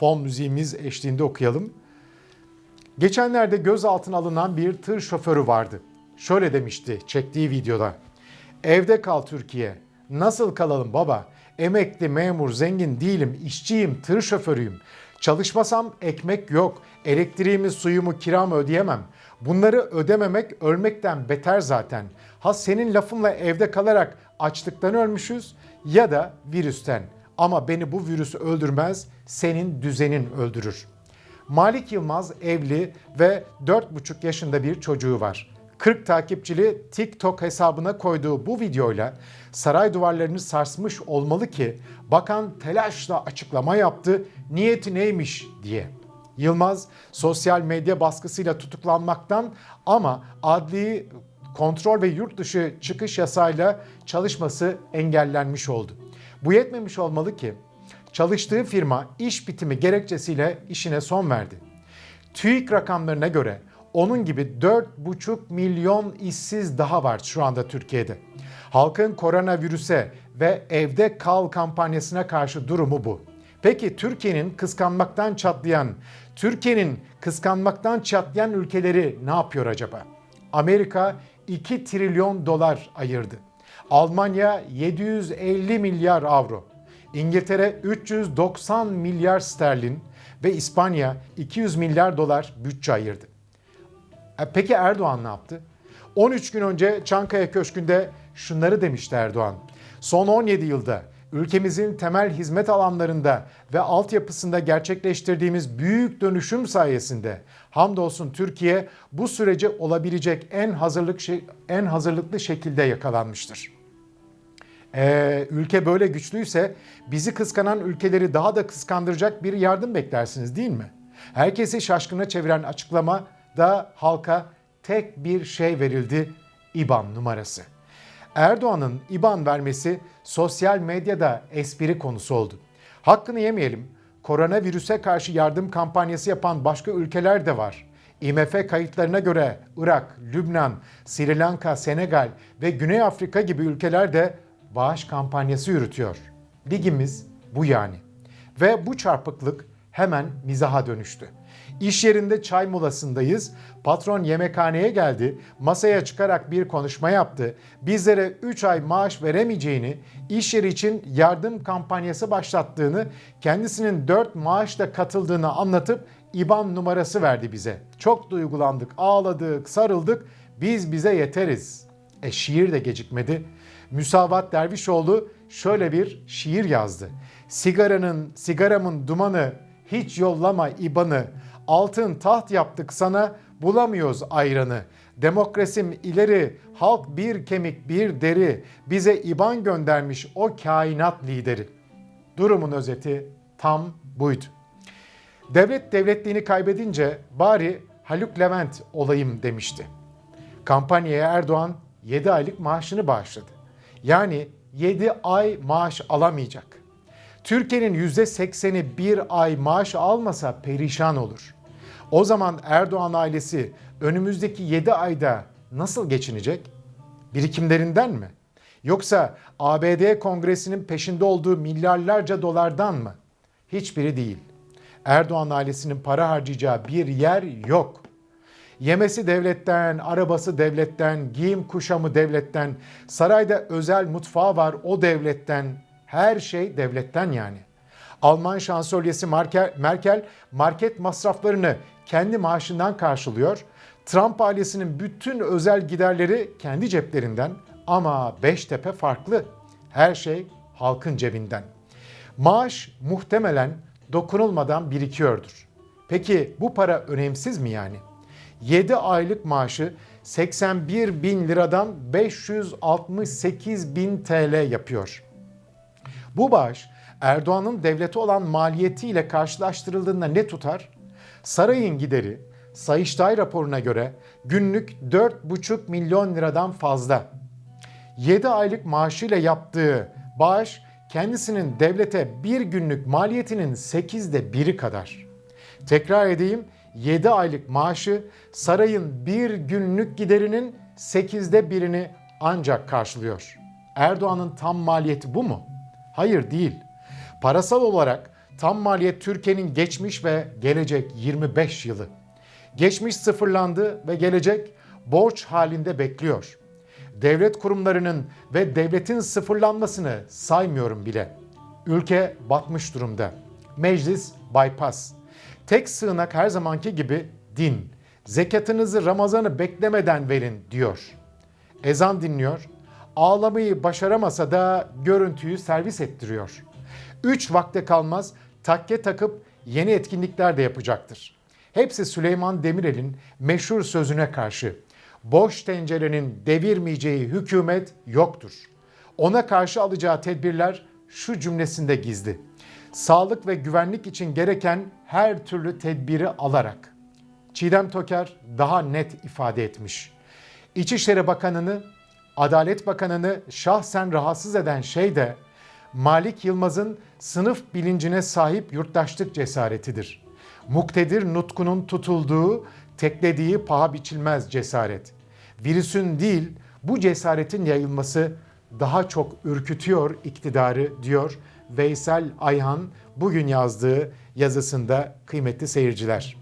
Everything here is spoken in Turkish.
fon müziğimiz eşliğinde okuyalım. Geçenlerde gözaltına alınan bir tır şoförü vardı. Şöyle demişti çektiği videoda. Evde kal Türkiye. Nasıl kalalım baba? Emekli, memur, zengin değilim, işçiyim, tır şoförüyüm. Çalışmasam ekmek yok, elektriğimi, suyumu, kiramı ödeyemem. Bunları ödememek ölmekten beter zaten. Ha senin lafınla evde kalarak açlıktan ölmüşüz ya da virüsten. Ama beni bu virüs öldürmez, senin düzenin öldürür. Malik Yılmaz evli ve 4,5 yaşında bir çocuğu var. 40 takipçili TikTok hesabına koyduğu bu videoyla saray duvarlarını sarsmış olmalı ki bakan telaşla açıklama yaptı niyeti neymiş diye. Yılmaz sosyal medya baskısıyla tutuklanmaktan ama adli kontrol ve yurt dışı çıkış yasayla çalışması engellenmiş oldu. Bu yetmemiş olmalı ki çalıştığı firma iş bitimi gerekçesiyle işine son verdi. TÜİK rakamlarına göre onun gibi 4,5 milyon işsiz daha var şu anda Türkiye'de. Halkın koronavirüse ve evde kal kampanyasına karşı durumu bu. Peki Türkiye'nin kıskanmaktan çatlayan, Türkiye'nin kıskanmaktan çatlayan ülkeleri ne yapıyor acaba? Amerika 2 trilyon dolar ayırdı. Almanya 750 milyar avro. İngiltere 390 milyar sterlin ve İspanya 200 milyar dolar bütçe ayırdı. E, Peki Erdoğan ne yaptı? 13 gün önce Çankaya Köşkü'nde şunları demişti Erdoğan. Son 17 yılda ülkemizin temel hizmet alanlarında ve altyapısında gerçekleştirdiğimiz büyük dönüşüm sayesinde hamdolsun Türkiye bu sürece olabilecek en hazırlık en hazırlıklı şekilde yakalanmıştır. Ee, ülke böyle güçlüyse bizi kıskanan ülkeleri daha da kıskandıracak bir yardım beklersiniz değil mi? Herkesi şaşkına çeviren açıklama da halka tek bir şey verildi. IBAN numarası. Erdoğan'ın IBAN vermesi sosyal medyada espri konusu oldu. Hakkını yemeyelim. Koronavirüse karşı yardım kampanyası yapan başka ülkeler de var. IMF kayıtlarına göre Irak, Lübnan, Sri Lanka, Senegal ve Güney Afrika gibi ülkeler de bağış kampanyası yürütüyor. Ligimiz bu yani. Ve bu çarpıklık hemen mizaha dönüştü. İş yerinde çay molasındayız. Patron yemekhaneye geldi. Masaya çıkarak bir konuşma yaptı. Bizlere 3 ay maaş veremeyeceğini, iş yeri için yardım kampanyası başlattığını, kendisinin 4 maaşla katıldığını anlatıp IBAN numarası verdi bize. Çok duygulandık, ağladık, sarıldık. Biz bize yeteriz. E şiir de gecikmedi. Müsavat Dervişoğlu şöyle bir şiir yazdı. Sigaranın, sigaramın dumanı, hiç yollama ibanı. Altın taht yaptık sana, bulamıyoruz ayranı. Demokrasim ileri, halk bir kemik bir deri. Bize iban göndermiş o kainat lideri. Durumun özeti tam buydu. Devlet devletliğini kaybedince bari Haluk Levent olayım demişti. Kampanyaya Erdoğan 7 aylık maaşını bağışladı. Yani 7 ay maaş alamayacak. Türkiye'nin %80'i bir ay maaş almasa perişan olur. O zaman Erdoğan ailesi önümüzdeki 7 ayda nasıl geçinecek? Birikimlerinden mi? Yoksa ABD Kongresi'nin peşinde olduğu milyarlarca dolardan mı? Hiçbiri değil. Erdoğan ailesinin para harcayacağı bir yer yok. Yemesi devletten, arabası devletten, giyim kuşamı devletten, sarayda özel mutfağı var o devletten. Her şey devletten yani. Alman şansölyesi Merkel, market masraflarını kendi maaşından karşılıyor. Trump ailesinin bütün özel giderleri kendi ceplerinden ama Beştepe farklı. Her şey halkın cebinden. Maaş muhtemelen dokunulmadan birikiyordur. Peki bu para önemsiz mi yani? 7 aylık maaşı 81 bin liradan 568 bin TL yapıyor. Bu bağış Erdoğan'ın devlete olan maliyetiyle karşılaştırıldığında ne tutar? Sarayın gideri Sayıştay raporuna göre günlük 4,5 milyon liradan fazla. 7 aylık maaşıyla yaptığı bağış kendisinin devlete bir günlük maliyetinin 8'de biri kadar. Tekrar edeyim 7 aylık maaşı sarayın bir günlük giderinin 8'de birini ancak karşılıyor. Erdoğan'ın tam maliyeti bu mu? Hayır değil. Parasal olarak tam maliyet Türkiye'nin geçmiş ve gelecek 25 yılı. Geçmiş sıfırlandı ve gelecek borç halinde bekliyor. Devlet kurumlarının ve devletin sıfırlanmasını saymıyorum bile. Ülke batmış durumda. Meclis bypass. Tek sığınak her zamanki gibi din. Zekatınızı Ramazan'ı beklemeden verin diyor. Ezan dinliyor. Ağlamayı başaramasa da görüntüyü servis ettiriyor. Üç vakte kalmaz takke takıp yeni etkinlikler de yapacaktır. Hepsi Süleyman Demirel'in meşhur sözüne karşı. Boş tencerenin devirmeyeceği hükümet yoktur. Ona karşı alacağı tedbirler şu cümlesinde gizli. Sağlık ve güvenlik için gereken her türlü tedbiri alarak. Çiğdem Toker daha net ifade etmiş. İçişleri Bakanı'nı, Adalet Bakanı'nı şahsen rahatsız eden şey de Malik Yılmaz'ın sınıf bilincine sahip yurttaşlık cesaretidir. Muktedir nutkunun tutulduğu, teklediği paha biçilmez cesaret. Virüsün değil, bu cesaretin yayılması daha çok ürkütüyor iktidarı diyor Veysel Ayhan bugün yazdığı yazısında kıymetli seyirciler.